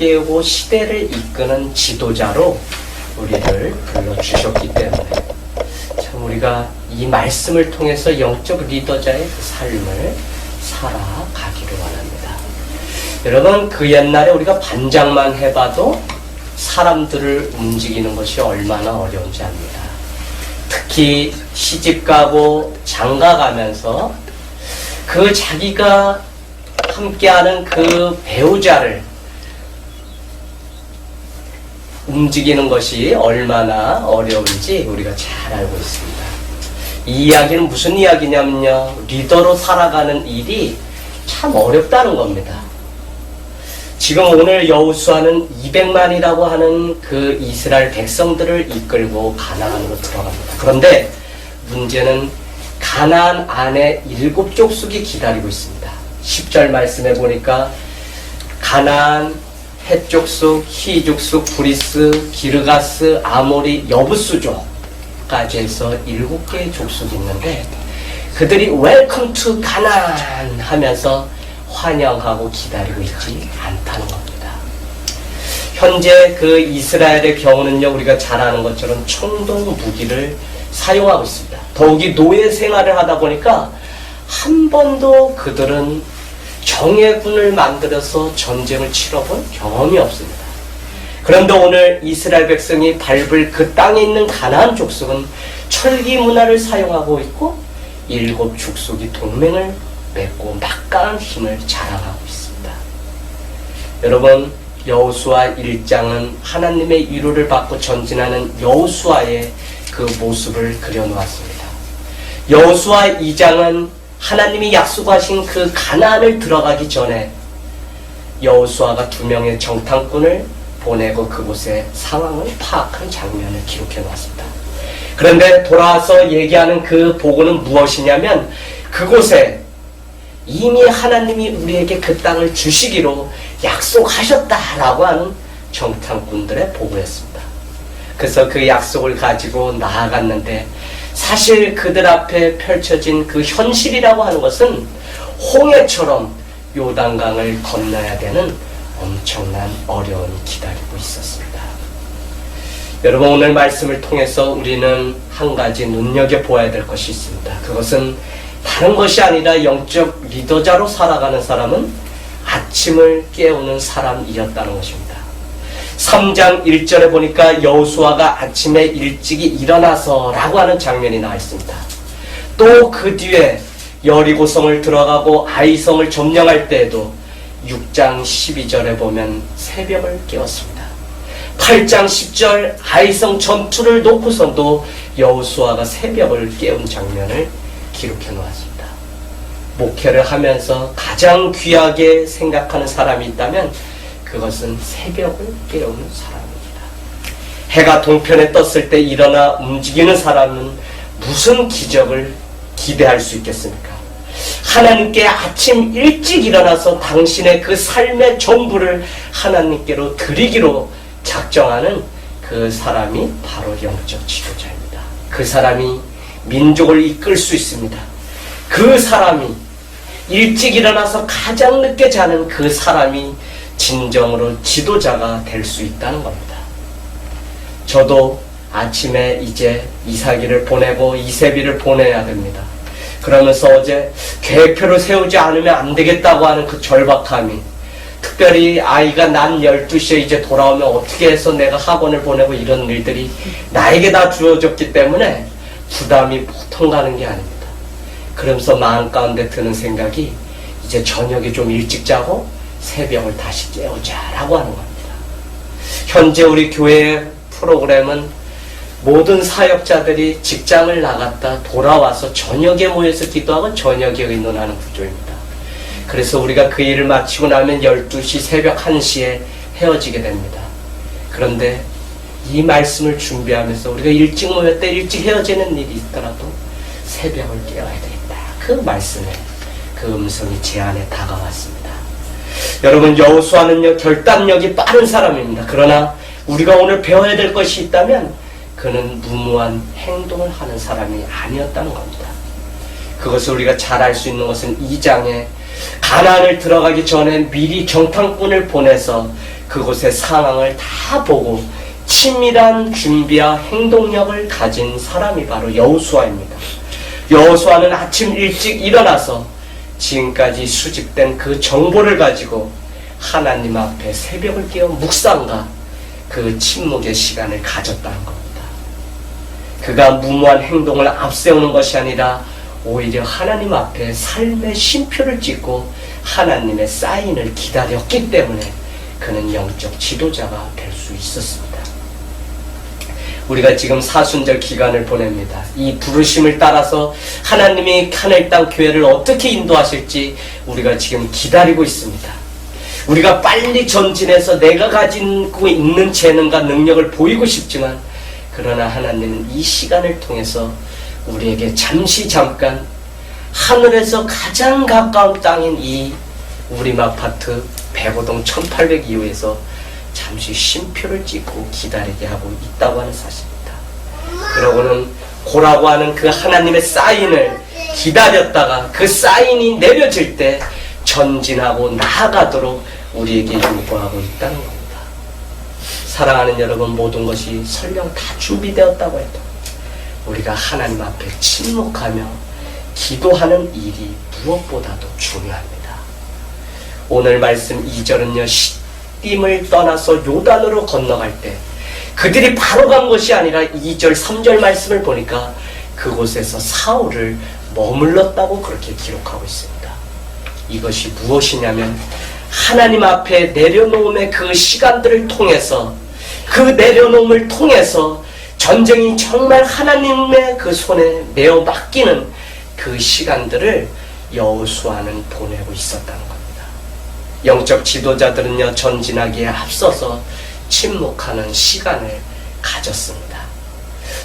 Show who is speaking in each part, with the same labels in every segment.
Speaker 1: 시대를 깨우고 시대를 이끄는 지도자로 우리를 불러주셨기 때문에 참 우리가 이 말씀을 통해서 영적 리더자의 그 삶을 살아가기를 원합니다. 여러분 그 옛날에 우리가 반장만 해봐도 사람들을 움직이는 것이 얼마나 어려운지 압니다. 특히 시집 가고 장가 가면서 그 자기가 함께하는 그 배우자를 움직이는 것이 얼마나 어려운지 우리가 잘 알고 있습니다. 이 이야기는 무슨 이야기냐면요. 리더로 살아가는 일이 참 어렵다는 겁니다. 지금 오늘 여우수아는 200만이라고 하는 그 이스라엘 백성들을 이끌고 가나안으로 들어갑니다. 그런데 문제는 가나안 안에 일곱 족속이 기다리고 있습니다. 10절 말씀해 보니까 가나안, 헷족속, 히족속, 브리스, 기르가스, 아모리, 여부수족까지 해서 일곱 개의 족속이 있는데 그들이 웰컴 투 가나안 하면서 환영하고 기다리고 있지 않다는 겁니다. 현재 그 이스라엘의 경우는요, 우리가 잘 아는 것처럼 총동 무기를 사용하고 있습니다. 더욱이 노예 생활을 하다 보니까 한 번도 그들은 정예군을 만들어서 전쟁을 치러본 경험이 없습니다. 그런데 오늘 이스라엘 백성이 밟을 그 땅에 있는 가나안 족속은 철기 문화를 사용하고 있고 일곱 족속이 동맹을 맺고 막강한 힘을 자랑하고 있습니다. 여러분 여호수아 1장은 하나님의 위로를 받고 전진하는 여호수아의 그 모습을 그려놓았습니다. 여호수아 2장은 하나님이 약속하신 그 가나안을 들어가기 전에 여호수아가 두 명의 정탐꾼을 보내고 그곳의 상황을 파악한 장면을 기록해 놓았습니다. 그런데 돌아와서 얘기하는 그 보고는 무엇이냐면 그곳에 이미 하나님이 우리에게 그 땅을 주시기로 약속하셨다라고 하는 정탐꾼들의 보고였습니다. 그래서 그 약속을 가지고 나아갔는데 사실 그들 앞에 펼쳐진 그 현실이라고 하는 것은 홍해처럼 요단강을 건너야 되는 엄청난 어려움이 기다리고 있었습니다. 여러분 오늘 말씀을 통해서 우리는 한 가지 눈여겨 보아야 될 것이 있습니다. 그것은 다른 것이 아니라 영적 리더자로 살아가는 사람은 아침을 깨우는 사람이었다는 것입니다. 3장 1절에 보니까 여호수아가 아침에 일찍이 일어나서라고 하는 장면이 나와 있습니다. 또 그 뒤에 여리고성을 들어가고 아이성을 점령할 때에도 6장 12절에 보면 새벽을 깨웠습니다. 8장 10절 아이성 전투를 놓고서도 여호수아가 새벽을 깨운 장면을 기록해 놓았습니다. 목회를 하면서 가장 귀하게 생각하는 사람이 있다면 그것은 새벽을 깨우는 사람입니다. 해가 동편에 떴을 때 일어나 움직이는 사람은 무슨 기적을 기대할 수 있겠습니까? 하나님께 아침 일찍 일어나서 당신의 그 삶의 전부를 하나님께로 드리기로 작정하는 그 사람이 바로 영적 지도자입니다. 그 사람이 민족을 이끌 수 있습니다. 그 사람이 일찍 일어나서 가장 늦게 자는 그 사람이 진정으로 지도자가 될 수 있다는 겁니다. 저도 아침에 이제 이사기를 보내고 이세비를 보내야 됩니다. 그러면서 어제 계획표를 세우지 않으면 안 되겠다고 하는 그 절박함이 특별히 아이가 난 12시에 이제 돌아오면 어떻게 해서 내가 학원을 보내고 이런 일들이 나에게 다 주어졌기 때문에 부담이 보통 가는 게 아닙니다. 그러면서 마음 가운데 드는 생각이 이제 저녁에 좀 일찍 자고 새벽을 다시 깨우자라고 하는 겁니다. 현재 우리 교회의 프로그램은 모든 사역자들이 직장을 나갔다 돌아와서 저녁에 모여서 기도하고 저녁에 의논하는 구조입니다. 그래서 우리가 그 일을 마치고 나면 12시 새벽 1시에 헤어지게 됩니다. 그런데 이 말씀을 준비하면서 우리가 일찍 모였다 일찍 헤어지는 일이 있더라도 새벽을 깨워야 되겠다. 그 말씀에 그 음성이 제 안에 다가왔습니다. 여러분 여호수아는요 결단력이 빠른 사람입니다. 그러나 우리가 오늘 배워야 될 것이 있다면 그는 무모한 행동을 하는 사람이 아니었다는 겁니다. 그것을 우리가 잘 알 수 있는 것은 2장에 가나안을 들어가기 전에 미리 정탐꾼을 보내서 그곳의 상황을 다 보고 친밀한 준비와 행동력을 가진 사람이 바로 여호수아입니다. 여호수아는 아침 일찍 일어나서 지금까지 수집된 그 정보를 가지고 하나님 앞에 새벽을 깨어 묵상과 그 침묵의 시간을 가졌다는 겁니다. 그가 무모한 행동을 앞세우는 것이 아니라 오히려 하나님 앞에 삶의 쉼표를 찍고 하나님의 사인을 기다렸기 때문에 그는 영적 지도자가 될 수 있었습니다. 우리가 지금 사순절 기간을 보냅니다. 이 부르심을 따라서 하나님이 하늘 땅 교회를 어떻게 인도하실지 우리가 지금 기다리고 있습니다. 우리가 빨리 전진해서 내가 가지고 있는 재능과 능력을 보이고 싶지만 그러나 하나님은 이 시간을 통해서 우리에게 잠시 잠깐 하늘에서 가장 가까운 땅인 이 우림 아파트 105동 1802호에서 잠시 쉼표를 찍고 기다리게 하고 있다고 하는 사실입니다. 그러고는 고라고 하는 그 하나님의 사인을 기다렸다가 그 사인이 내려질 때 전진하고 나아가도록 우리에게 요구하고 있다는 겁니다. 사랑하는 여러분 모든 것이 설령 다 준비되었다고 해도 우리가 하나님 앞에 침묵하며 기도하는 일이 무엇보다도 중요합니다. 오늘 말씀 2절은요, 시딤을 떠나서 요단으로 건너갈 때 그들이 바로 간 것이 아니라 2절, 3절 말씀을 보니까 그곳에서 사울을 머물렀다고 그렇게 기록하고 있습니다. 이것이 무엇이냐면 하나님 앞에 내려놓음의 그 시간들을 통해서 그 내려놓음을 통해서 전쟁이 정말 하나님의 그 손에 내어 맡기는 그 시간들을 여호수아는 보내고 있었다는 겁니다. 영적 지도자들은요 전진하기에 앞서서 침묵하는 시간을 가졌습니다.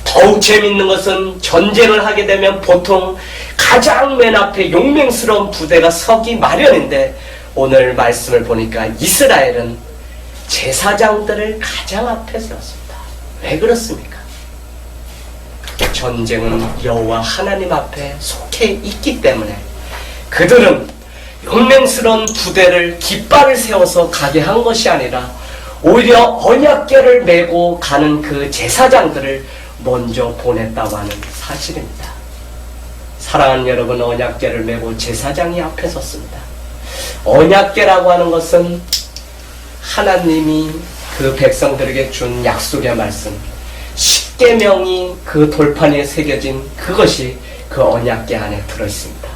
Speaker 1: 더욱 재밌는 것은 전쟁을 하게 되면 보통 가장 맨 앞에 용맹스러운 부대가 서기 마련인데 오늘 말씀을 보니까 이스라엘은 제사장들을 가장 앞에 세웠습니다. 왜 그렇습니까? 전쟁은 여호와 하나님 앞에 속해 있기 때문에 그들은 용맹스러운 부대를 깃발을 세워서 가게 한 것이 아니라 오히려 언약궤를 메고 가는 그 제사장들을 먼저 보냈다고 하는 사실입니다. 사랑하는 여러분, 언약궤를 메고 제사장이 앞에 섰습니다. 언약궤라고 하는 것은 하나님이 그 백성들에게 준 약속의 말씀, 십계명이 그 돌판에 새겨진 그것이 그 언약궤 안에 들어 있습니다.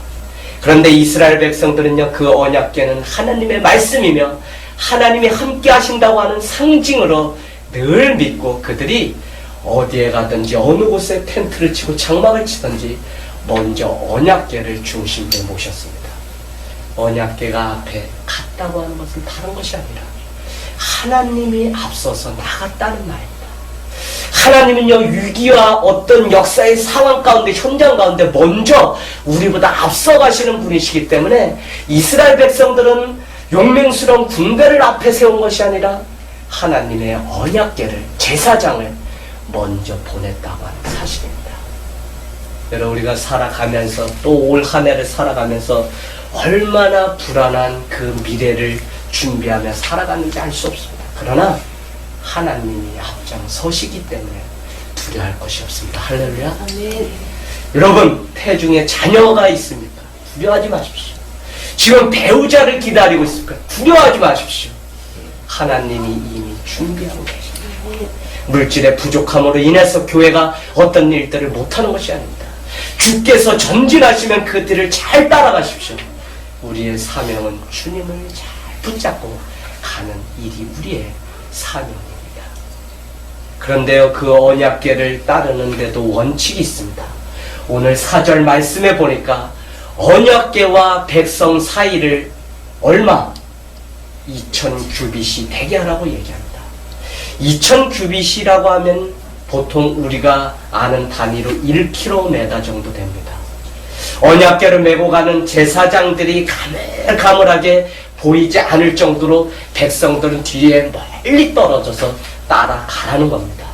Speaker 1: 그런데 이스라엘 백성들은요, 그 언약궤는 하나님의 말씀이며 하나님이 함께 하신다고 하는 상징으로 늘 믿고 그들이 어디에 가든지 어느 곳에 텐트를 치고 장막을 치든지 먼저 언약궤를 중심에 모셨습니다. 언약궤가 앞에 갔다고 하는 것은 다른 것이 아니라 하나님이 앞서서 나갔다는 말입니다. 하나님은요, 위기와 어떤 역사의 상황 가운데, 현장 가운데 먼저 우리보다 앞서가시는 분이시기 때문에 이스라엘 백성들은 용맹스러운 군대를 앞에 세운 것이 아니라 하나님의 언약계를, 제사장을 먼저 보냈다고 하는 사실입니다. 여러분, 우리가 살아가면서 또 올 한 해를 살아가면서 얼마나 불안한 그 미래를 준비하며 살아가는지 알 수 없습니다. 그러나 하나님이 앞장서시기 때문에 두려워할 것이 없습니다. 할렐루야. 여러분, 태중에 자녀가 있습니까? 두려워하지 마십시오. 지금 배우자를 기다리고 있습니까? 두려워하지 마십시오. 하나님이 이미 준비하고 계십니다. 물질의 부족함으로 인해서 교회가 어떤 일들을 못하는 것이 아닙니다. 주께서 전진하시면 그들을 잘 따라가십시오. 우리의 사명은 주님을 잘 붙잡고 가는 일이 우리의 사명입니다. 그런데요, 그 언약계를 따르는데도 원칙이 있습니다. 오늘 사절 말씀에 보니까 언약계와 백성 사이를 얼마? 2000 규빗이 되게 하라고 얘기합니다. 2000 규빗이라고 하면 보통 우리가 아는 단위로 1km 정도 됩니다. 언약계를 메고 가는 제사장들이 가물가물하게 보이지 않을 정도로 백성들은 뒤에 멀리 떨어져서 따라가라는 겁니다.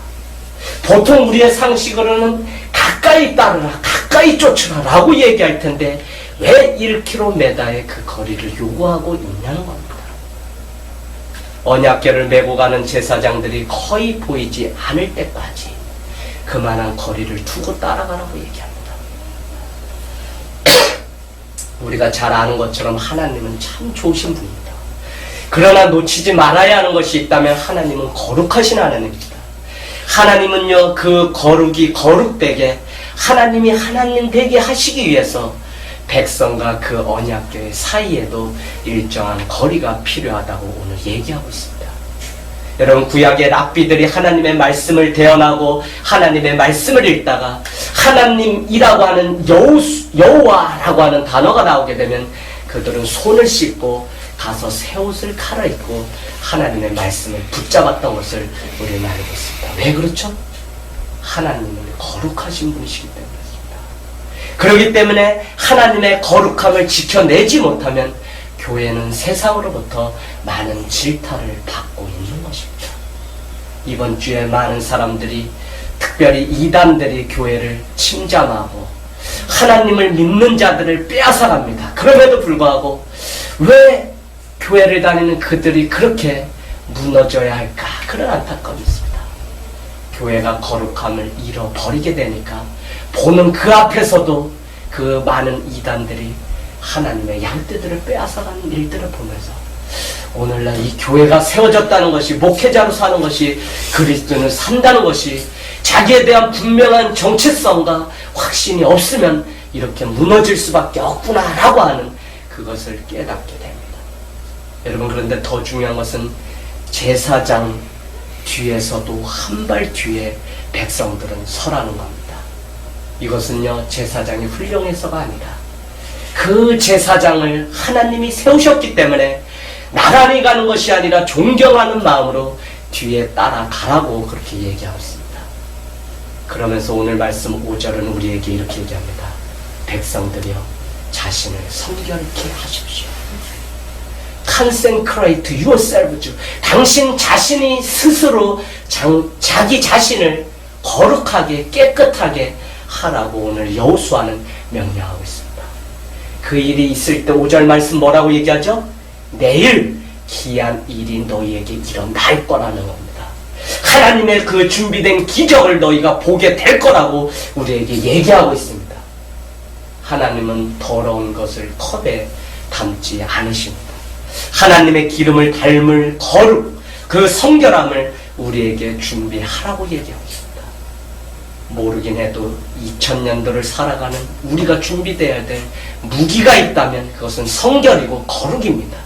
Speaker 1: 보통 우리의 상식으로는 가까이 따르라, 가까이 쫓으라 라고 얘기할 텐데 왜 1km의 그 거리를 요구하고 있냐는 겁니다. 언약궤를 메고 가는 제사장들이 거의 보이지 않을 때까지 그만한 거리를 두고 따라가라고 얘기합니다. 우리가 잘 아는 것처럼 하나님은 참 좋으신 분입니다. 그러나 놓치지 말아야 하는 것이 있다면 하나님은 거룩하신 하나님입니다. 하나님은요, 그 거룩이 거룩되게 하나님이 하나님 되게 하시기 위해서 백성과 그 언약궤 사이에도 일정한 거리가 필요하다고 오늘 얘기하고 있습니다. 여러분 구약의 랍비들이 하나님의 말씀을 대언하고 하나님의 말씀을 읽다가 하나님이라고 하는 여호 여호와라고 하는 단어가 나오게 되면 그들은 손을 씻고 가서 새 옷을 갈아입고 하나님의 말씀을 붙잡았던 것을 우리는 알고 있습니다. 왜 그렇죠? 하나님은 거룩하신 분이시기 때문입니다. 그렇기 때문에 하나님의 거룩함을 지켜내지 못하면 교회는 세상으로부터 많은 질타를 받고 있는 것입니다. 이번 주에 많은 사람들이 특별히 이단들이 교회를 침잠하고 하나님을 믿는 자들을 빼앗아갑니다. 그럼에도 불구하고 왜 교회를 다니는 그들이 그렇게 무너져야 할까? 그런 안타까움이 있습니다. 교회가 거룩함을 잃어버리게 되니까 보는 그 앞에서도 그 많은 이단들이 하나님의 양떼들을 빼앗아가는 일들을 보면서 오늘날 이 교회가 세워졌다는 것이 목회자로 사는 것이 그리스도는 산다는 것이 자기에 대한 분명한 정체성과 확신이 없으면 이렇게 무너질 수밖에 없구나라고 하는 그것을 깨닫게 됩니다. 여러분 그런데 더 중요한 것은 제사장 뒤에서도 한 발 뒤에 백성들은 서라는 겁니다. 이것은요 제사장이 훌륭해서가 아니라 그 제사장을 하나님이 세우셨기 때문에 나란히 가는 것이 아니라 존경하는 마음으로 뒤에 따라가라고 그렇게 얘기하고 있습니다. 그러면서 오늘 말씀 5절은 우리에게 이렇게 얘기합니다. 백성들이여 자신을 성결케 하십시오. consecrate yourselves. 당신 자신이 스스로 장, 자기 자신을 거룩하게 깨끗하게 하라고 오늘 여호수아는 명령하고 있습니다. 그 일이 있을 때 5절 말씀 뭐라고 얘기하죠? 내일 기한 일이 너희에게 일어날 거라는 겁니다. 하나님의 그 준비된 기적을 너희가 보게 될 거라고 우리에게 얘기하고 있습니다. 하나님은 더러운 것을 컵에 담지 않으십니다. 하나님의 기름을 닮을 거룩, 그 성결함을 우리에게 준비하라고 얘기하고 있습니다. 모르긴 해도 2000년도를 살아가는 우리가 준비되어야 될 무기가 있다면 그것은 성결이고 거룩입니다.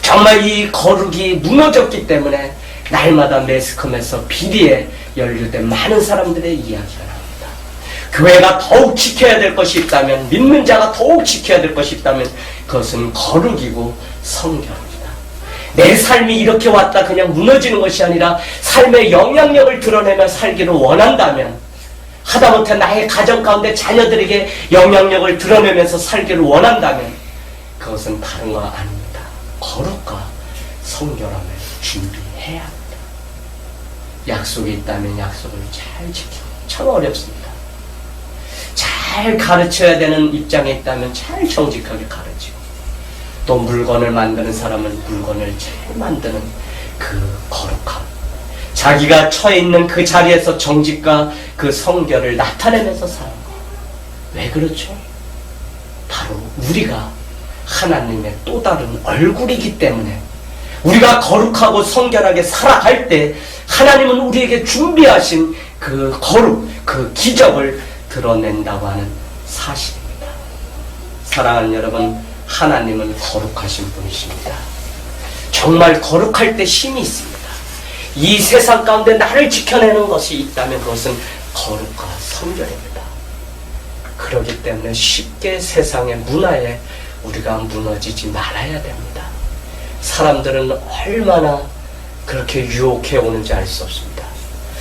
Speaker 1: 정말 이 거룩이 무너졌기 때문에 날마다 매스컴에서 비리에 연루된 많은 사람들의 이야기가 나옵니다. 교회가 더욱 지켜야 될 것이 있다면, 믿는 자가 더욱 지켜야 될 것이 있다면, 그것은 거룩이고 성결입니다. 내 삶이 이렇게 왔다 그냥 무너지는 것이 아니라 삶의 영향력을 드러내며 살기를 원한다면, 하다못해 나의 가정 가운데 자녀들에게 영향력을 드러내면서 살기를 원한다면, 그것은 다른 거 아닙니다. 거룩과 성결함을 준비해야 합니다. 약속이 있다면 약속을 잘 지키고 참 어렵습니다. 잘 가르쳐야 되는 입장에 있다면 잘 정직하게 가르치고 또 물건을 만드는 사람은 물건을 잘 만드는 그 거룩함 자기가 처해 있는 그 자리에서 정직과 그 성결을 나타내면서 사는 거. 왜 그렇죠? 바로 우리가 하나님의 또 다른 얼굴이기 때문에 우리가 거룩하고 성결하게 살아갈 때 하나님은 우리에게 준비하신 그 거룩, 그 기적을 드러낸다고 하는 사실입니다. 사랑하는 여러분, 하나님은 거룩하신 분이십니다. 정말 거룩할 때 힘이 있습니다. 이 세상 가운데 나를 지켜내는 것이 있다면 그것은 거룩과 성결입니다. 그렇기 때문에 쉽게 세상의 문화에 우리가 무너지지 말아야 됩니다. 사람들은 얼마나 그렇게 유혹해 오는지 알 수 없습니다.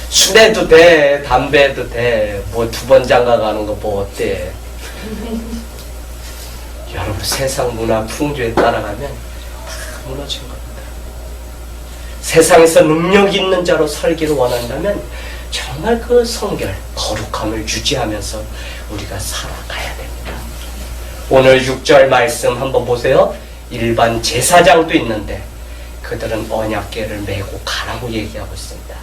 Speaker 1: 술에도 돼, 담배도 돼, 뭐 두 번 장가 가는 거 뭐 어때? 여러분 세상 문화 풍조에 따라가면 다 무너진 겁니다. 세상에서 능력 있는 자로 살기를 원한다면 정말 그 성결, 거룩함을 유지하면서 우리가 살아가야 됩니다. 오늘 6절 말씀 한번 보세요. 일반 제사장도 있는데 그들은 언약궤를 메고 가라고 얘기하고 있습니다.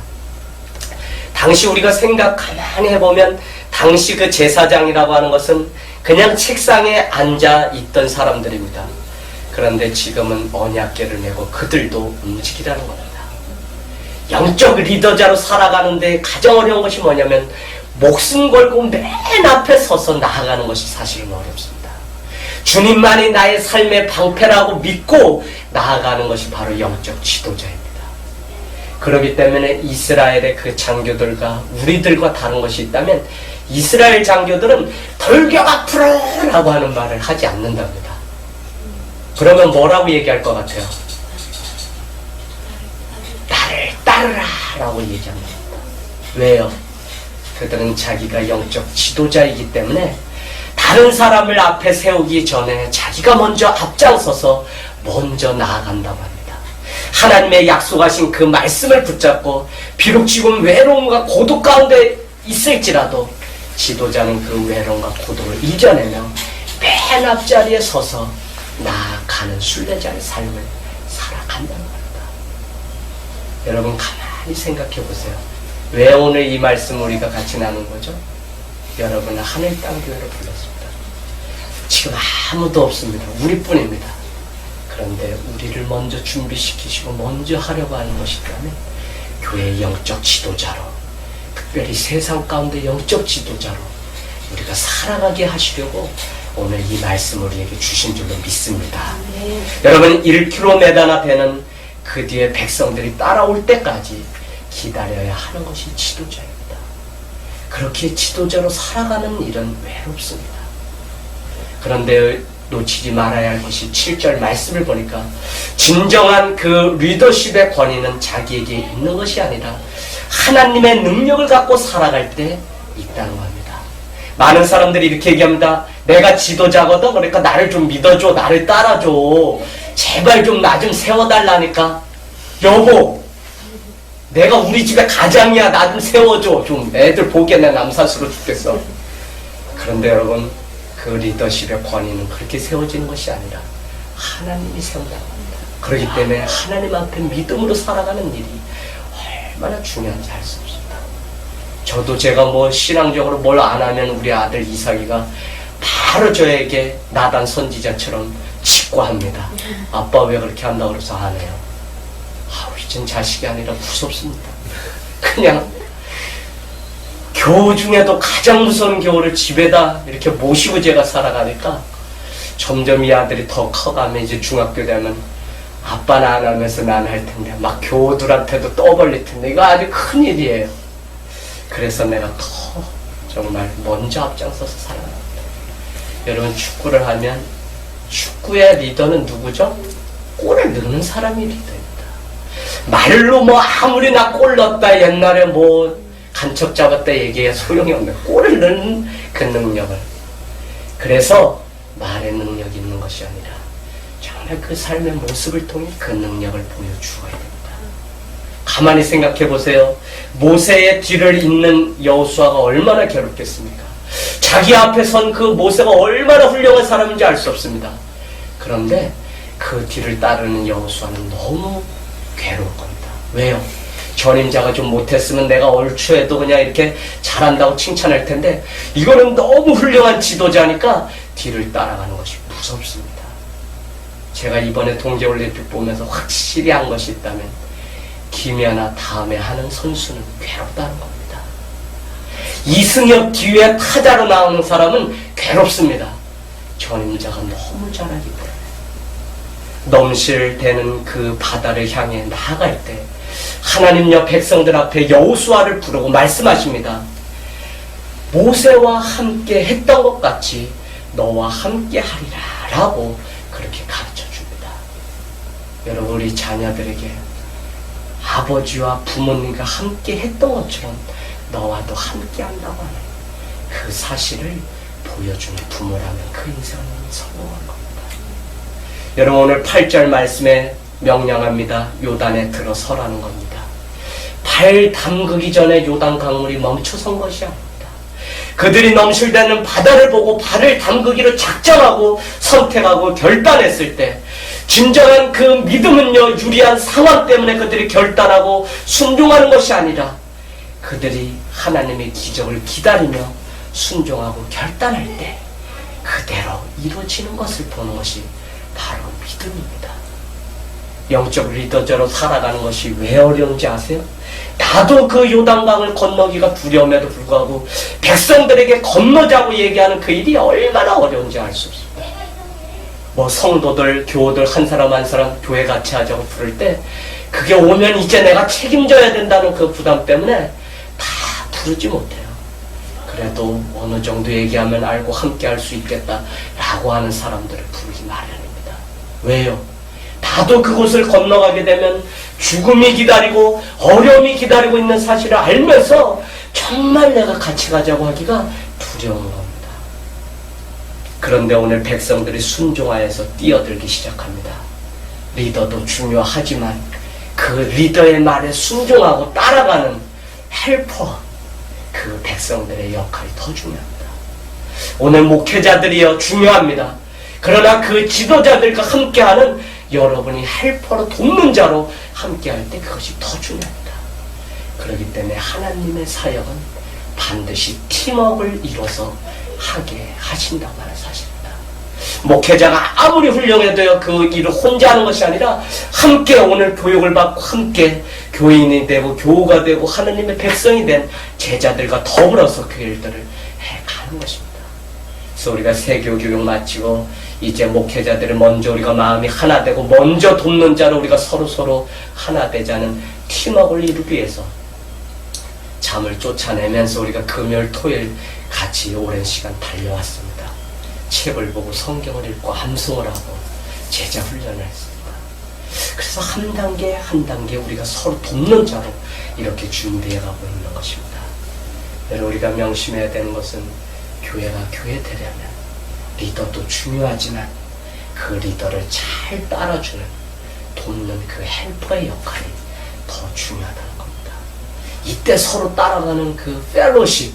Speaker 1: 당시 우리가 생각 가만히 해보면 당시 그 제사장이라고 하는 것은 그냥 책상에 앉아 있던 사람들입니다. 그런데 지금은 언약궤를 메고 그들도 움직이라는 겁니다. 영적 리더자로 살아가는데 가장 어려운 것이 뭐냐면 목숨 걸고 맨 앞에 서서 나아가는 것이 사실은 어렵습니다. 주님만이 나의 삶의 방패라고 믿고 나아가는 것이 바로 영적 지도자입니다. 그렇기 때문에 이스라엘의 그 장교들과 우리들과 다른 것이 있다면 이스라엘 장교들은 돌격 앞으로 라고 하는 말을 하지 않는답니다. 그러면 뭐라고 얘기할 것 같아요? 나를 따르라 라고 얘기합니다. 왜요? 그들은 자기가 영적 지도자이기 때문에 다른 사람을 앞에 세우기 전에 자기가 먼저 앞장서서 먼저 나아간다고 합니다. 하나님의 약속하신 그 말씀을 붙잡고 비록 지금 외로움과 고독 가운데 있을지라도 지도자는 그 외로움과 고독을 이겨내며 맨 앞자리에 서서 나아가는 순례자의 삶을 살아간다는 겁니다. 여러분 가만히 생각해 보세요. 왜 오늘 이 말씀 우리가 같이 나눈 거죠? 여러분은 하늘 땅 교회로 불렀습니다. 지금 아무도 없습니다. 우리뿐입니다. 그런데 우리를 먼저 준비시키시고 먼저 하려고 하는 것이 있다면 교회의 영적 지도자로 특별히 세상 가운데 영적 지도자로 우리가 살아가게 하시려고 오늘 이 말씀을 우리에게 주신 줄로 믿습니다. 여러분 1km나 되는 그 뒤에 백성들이 따라올 때까지 기다려야 하는 것이 지도자입니다. 그렇게 지도자로 살아가는 일은 외롭습니다. 그런데 놓치지 말아야 할 것이 7절 말씀을 보니까 진정한 그 리더십의 권위는 자기에게 있는 것이 아니라 하나님의 능력을 갖고 살아갈 때 있다는 겁니다. 많은 사람들이 이렇게 얘기합니다. 내가 지도자거든. 그러니까 나를 좀 믿어줘. 나를 따라줘. 제발 좀 나 좀 세워달라니까. 여보, 내가 우리 집에 가장이야. 나 좀 세워줘. 좀 애들 보기에 내 남사스러워 죽겠어. 그런데 여러분, 그 리더십의 권위는 그렇게 세워지는 것이 아니라 하나님이 세운다고 합니다. 그렇기 때문에 하나님 앞에 믿음으로 살아가는 일이 얼마나 중요한지 알수 없습니다. 저도 제가 뭐 신앙적으로 뭘 안 하면 우리 아들 이삭이가 바로 저에게 나단 선지자처럼 직구합니다. 아빠 왜 그렇게 한다고 그래서 안 해요. 아우, 이젠 자식이 아니라 무섭습니다. 그냥 교우 중에도 가장 무서운 교우를 집에다 이렇게 모시고 제가 살아가니까 점점 이 아들이 더 커가면 이제 중학교 되면 아빠는 안 하면서 난 할 텐데 막 교우들한테도 떠벌릴 텐데 이거 아주 큰 일이에요. 그래서 내가 더 정말 먼저 앞장서서 살아갑니다. 여러분 축구를 하면 축구의 리더는 누구죠? 골을 넣는 사람이 리더입니다. 말로 뭐 아무리 나 골 넣었다 옛날에 뭐 간척 잡았다 얘기해 소용이 없는 골을 넣는 그 능력을 그래서 말의 능력이 있는 것이 아니라 정말 그 삶의 모습을 통해 그 능력을 보여주어야 됩니다. 가만히 생각해 보세요. 모세의 뒤를 잇는 여호수아가 얼마나 괴롭겠습니까? 자기 앞에 선 그 모세가 얼마나 훌륭한 사람인지 알 수 없습니다. 그런데 그 뒤를 따르는 여호수아는 너무 괴로울 겁니다. 왜요? 전임자가 좀 못했으면 내가 얼추해도 그냥 이렇게 잘한다고 칭찬할 텐데 이거는 너무 훌륭한 지도자니까 뒤를 따라가는 것이 무섭습니다. 제가 이번에 동계올림픽 보면서 확실히 한 것이 있다면 김연아 다음에 하는 선수는 괴롭다는 겁니다. 이승엽 뒤에 타자로 나오는 사람은 괴롭습니다. 전임자가 너무 잘하기 때문에 넘실대는 그 바다를 향해 나아갈 때 하나님여 백성들 앞에 여호수아를 부르고 말씀하십니다. 모세와 함께 했던 것 같이 너와 함께 하리라 라고 그렇게 가르쳐 줍니다. 여러분 우리 자녀들에게 아버지와 부모님과 함께 했던 것처럼 너와도 함께 한다고 하는 그 사실을 보여주는 부모라면 그 인생은 성공한 겁니다. 여러분 오늘 8절 말씀에 명령합니다. 요단에 들어서라는 겁니다. 발 담그기 전에 요단 강물이 멈춰선 것이 아닙니다. 그들이 넘실대는 바다를 보고 발을 담그기로 작정하고 선택하고 결단했을 때 진정한 그 믿음은요 유리한 상황 때문에 그들이 결단하고 순종하는 것이 아니라 그들이 하나님의 기적을 기다리며 순종하고 결단할 때 그대로 이루어지는 것을 보는 것이 바로 믿음입니다. 영적 리더자로 살아가는 것이 왜 어려운지 아세요? 나도 그 요단강을 건너기가 두려움에도 불구하고 백성들에게 건너자고 얘기하는 그 일이 얼마나 어려운지 알수 없습니다. 뭐 성도들, 교우들 한 사람 한 사람 교회 같이 하자고 부를 때 그게 오면 이제 내가 책임져야 된다는 그 부담 때문에 다 부르지 못해요. 그래도 어느 정도 얘기하면 알고 함께 할 수 있겠다라고 하는 사람들을 부르기 마련입니다. 왜요? 나도 그곳을 건너가게 되면 죽음이 기다리고 어려움이 기다리고 있는 사실을 알면서 정말 내가 같이 가자고 하기가 두려운 겁니다. 그런데 오늘 백성들이 순종하여서 뛰어들기 시작합니다. 리더도 중요하지만 그 리더의 말에 순종하고 따라가는 헬퍼, 그 백성들의 역할이 더 중요합니다. 오늘 목회자들이요 중요합니다. 그러나 그 지도자들과 함께하는 여러분이 헬퍼로 돕는 자로 함께할 때 그것이 더 중요합니다. 그렇기 때문에 하나님의 사역은 반드시 팀워크를 이뤄서 하게 하신다고 하는 사실입니다. 목회자가 아무리 훌륭해도요 그 일을 혼자 하는 것이 아니라 함께 오늘 교육을 받고 함께 교인이 되고 교우가 되고 하나님의 백성이 된 제자들과 더불어서 그 일들을 해 가는 것입니다. 그래서 우리가 세교 교육 마치고 이제 목회자들을 먼저 우리가 마음이 하나 되고 먼저 돕는 자로 우리가 서로 서로 하나 되자는 팀워크를 이루기 위해서 잠을 쫓아내면서 우리가 금요일 토요일 같이 오랜 시간 달려왔습니다. 책을 보고 성경을 읽고 함송을 하고 제자 훈련을 했습니다. 그래서 한 단계 한 단계 우리가 서로 돕는 자로 이렇게 준비해 가고 있는 것입니다. 여러분 우리가 명심해야 되는 것은 교회가 교회 되려면 리더도 중요하지만 그 리더를 잘 따라주는 돕는 그 헬퍼의 역할이 더 중요하다는 겁니다. 이때 서로 따라가는 그 펠로십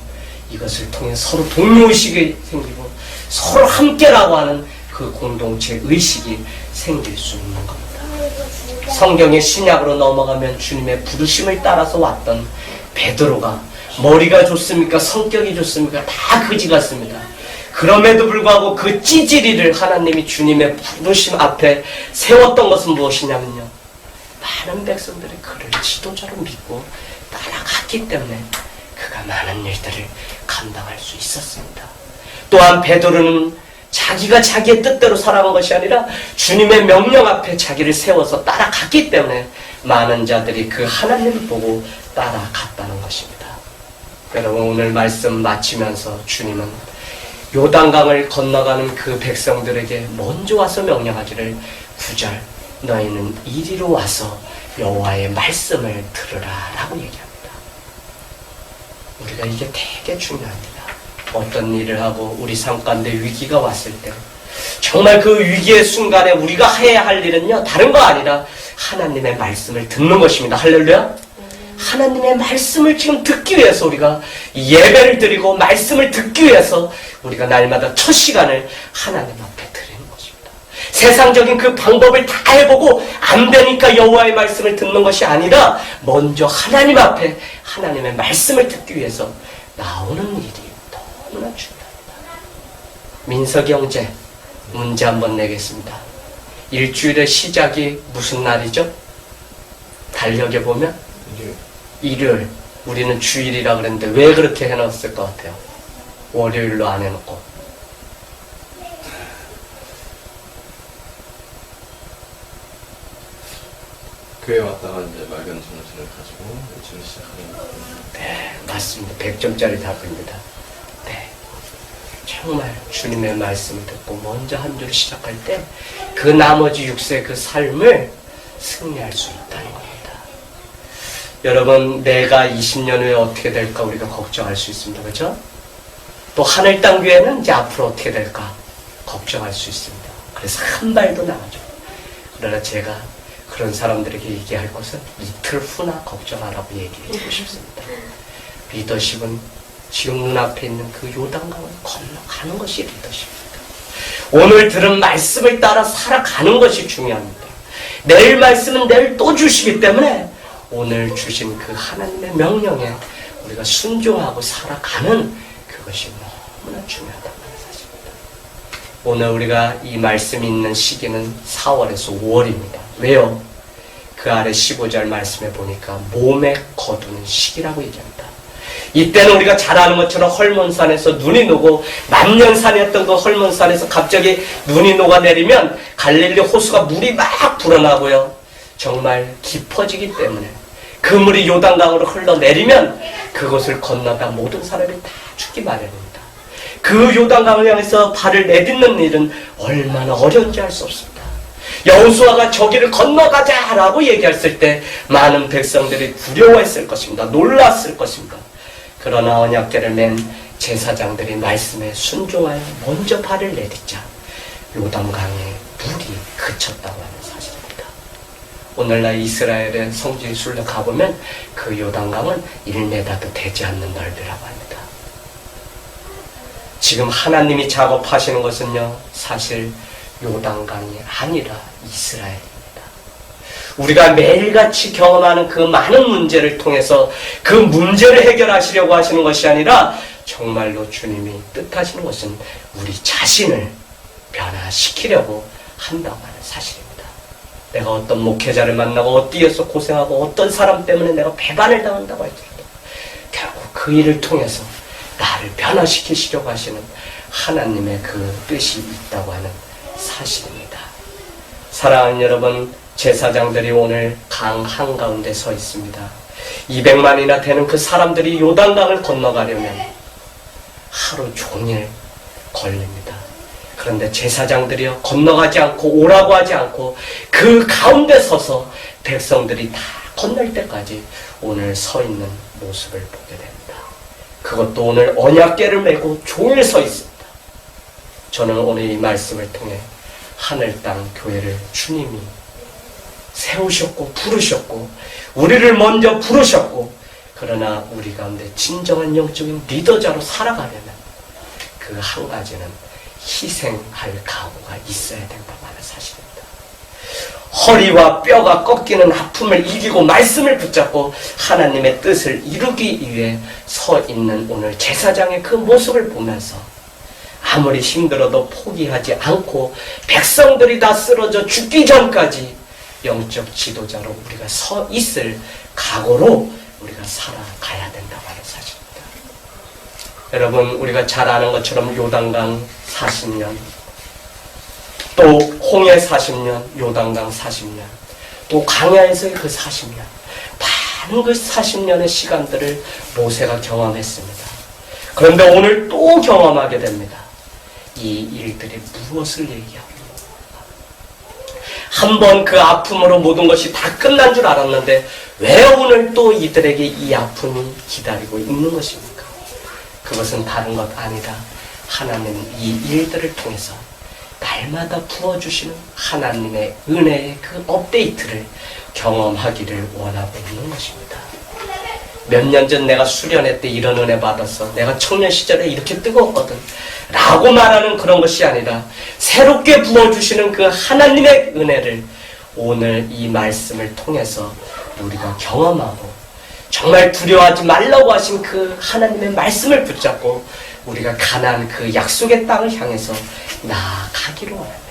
Speaker 1: 이것을 통해 서로 동료의식이 생기고 서로 함께라고 하는 그 공동체 의식이 생길 수 있는 겁니다. 성경의 신약으로 넘어가면 주님의 부르심을 따라서 왔던 베드로가 머리가 좋습니까? 성격이 좋습니까? 다 그지 같습니다. 그럼에도 불구하고 그 찌질이를 하나님이 주님의 부르심 앞에 세웠던 것은 무엇이냐면요. 많은 백성들이 그를 지도자로 믿고 따라갔기 때문에 그가 많은 일들을 감당할 수 있었습니다. 또한 베드로는 자기가 자기의 뜻대로 살아간 것이 아니라 주님의 명령 앞에 자기를 세워서 따라갔기 때문에 많은 자들이 그 하나님을 보고 따라갔다는 것입니다. 여러분 오늘 말씀 마치면서 주님은 요단강을 건너가는 그 백성들에게 먼저 와서 명령하기를 구절 너희는 이리로 와서 여호와의 말씀을 들으라라고 얘기합니다. 우리가 이게 되게 중요합니다. 어떤 일을 하고 우리 삶 가운데 위기가 왔을 때 정말 그 위기의 순간에 우리가 해야 할 일은요 다른 거 아니라 하나님의 말씀을 듣는 것입니다. 할렐루야. 하나님의 말씀을 지금 듣기 위해서 우리가 예배를 드리고 말씀을 듣기 위해서 우리가 날마다 첫 시간을 하나님 앞에 드리는 것입니다. 세상적인 그 방법을 다 해보고 안 되니까 여호와의 말씀을 듣는 것이 아니라 먼저 하나님 앞에 하나님의 말씀을 듣기 위해서 나오는 일이 너무나 중요합니다. 민석이 형제 문제 한번 내겠습니다. 일주일의 시작이 무슨 날이죠? 달력에 보면 일요일 우리는 주일이라 그랬는데 왜 그렇게 해놨을 것 같아요? 월요일로 안 해놓고.
Speaker 2: 교회 왔다가 이제 맑은 정신을 가지고 일주일 시작하는 거예요.
Speaker 1: 네 맞습니다. 100점짜리 답입니다. 네. 정말 주님의 말씀을 듣고 먼저 한 주를 시작할 때 그 나머지 육세 그 삶을 승리할 수 있다는 겁니다 여러분 내가 20년 후에 어떻게 될까 우리가 걱정할 수 있습니다 그렇죠? 또 하늘 땅 교회는 이제 앞으로 어떻게 될까 걱정할 수 있습니다 그래서 한 발도 나가죠 그러나 제가 그런 사람들에게 얘기할 것은 이틀 후나 걱정하라고 얘기해 주고 싶습니다. 리더십은 지금 눈앞에 있는 그 요단강을 건너가는 것이 리더십입니다. 오늘 들은 말씀을 따라 살아가는 것이 중요합니다. 내일 말씀은 내일 또 주시기 때문에 오늘 주신 그 하나님의 명령에 우리가 순종하고 살아가는 그것이 너무나 중요하다는 사실입니다. 오늘 우리가 이 말씀이 있는 시기는 4월에서 5월입니다. 왜요? 그 아래 15절 말씀에 보니까 몸에 거두는 시기라고 얘기합니다. 이때는 우리가 잘 아는 것처럼 헐몬산에서 눈이 녹고 만년산이었던 그 헐몬산에서 갑자기 눈이 녹아내리면 갈릴리 호수가 물이 막 불어나고요. 정말 깊어지기 때문에 그 물이 요단강으로 흘러내리면 그곳을 건너다 모든 사람이 다 죽기 마련입니다. 그 요단강을 향해서 발을 내딛는 일은 얼마나 어려운지 알 수 없습니다. 여호수아가 저기를 건너가자라고 얘기했을 때 많은 백성들이 두려워했을 것입니다. 놀랐을 것입니다. 그러나 언약궤를 맨 제사장들이 말씀에 순종하여 먼저 발을 내딛자 요단강에 물이 그쳤다고 사실입니다. 오늘날 이스라엘의 성지 순례 가보면 그 요단강은 1m도 되지 않는 넓이라고 합니다. 지금 하나님이 작업하시는 것은요, 사실 요단강이 아니라 이스라엘입니다. 우리가 매일같이 경험하는 그 많은 문제를 통해서 그 문제를 해결하시려고 하시는 것이 아니라 정말로 주님이 뜻하시는 것은 우리 자신을 변화시키려고 한다고 하는 사실입니다. 내가 어떤 목회자를 만나고 어디에서 고생하고 어떤 사람 때문에 내가 배반을 당한다고 할지라도 결국 그 일을 통해서 나를 변화시키시려고 하시는 하나님의 그 뜻이 있다고 하는 사실입니다. 사랑하는 여러분, 제사장들이 오늘 강 한가운데 서 있습니다. 200만이나 되는 그 사람들이 요단강을 건너가려면 하루 종일 걸립니다. 그런데 제사장들이요, 건너가지 않고 오라고 하지 않고 그 가운데 서서 백성들이 다 건널 때까지 오늘 서 있는 모습을 보게 됩니다. 그것도 오늘 언약계를 메고 종일 서 있습니다. 저는 오늘 이 말씀을 통해 하늘 땅 교회를 주님이 세우셨고 부르셨고 우리를 먼저 부르셨고 그러나 우리 가운데 진정한 영적인 리더자로 살아가려면 그 한 가지는 희생할 각오가 있어야 된다고 하는 사실입니다. 허리와 뼈가 꺾이는 아픔을 이기고 말씀을 붙잡고 하나님의 뜻을 이루기 위해 서 있는 오늘 제사장의 그 모습을 보면서 아무리 힘들어도 포기하지 않고 백성들이 다 쓰러져 죽기 전까지 영적 지도자로 우리가 서 있을 각오로 우리가 살아가야 된다고 하는 사실입니다. 여러분 우리가 잘 아는 것처럼 요단강 40년 또 홍해 40년 요단강 40년 또 강야에서의 그 40년 많은 그 40년의 시간들을 모세가 경험했습니다. 그런데 오늘 또 경험하게 됩니다. 이 일들이 무엇을 얘기하고 한번 그 아픔으로 모든 것이 다 끝난 줄 알았는데 왜 오늘 또 이들에게 이 아픔이 기다리고 있는 것입니까? 그것은 다른 것 아니라 하나님 이 일들을 통해서 날마다 부어주시는 하나님의 은혜의 그 업데이트를 경험하기를 원하고 있는 것입니다. 몇 년 전 내가 수련회 때 이런 은혜 받았어. 내가 청년 시절에 이렇게 뜨거웠거든. 라고 말하는 그런 것이 아니라 새롭게 부어주시는 그 하나님의 은혜를 오늘 이 말씀을 통해서 우리가 경험하고 정말 두려워하지 말라고 하신 그 하나님의 말씀을 붙잡고 우리가 가난 그 약속의 땅을 향해서 나아가기로 원합니다.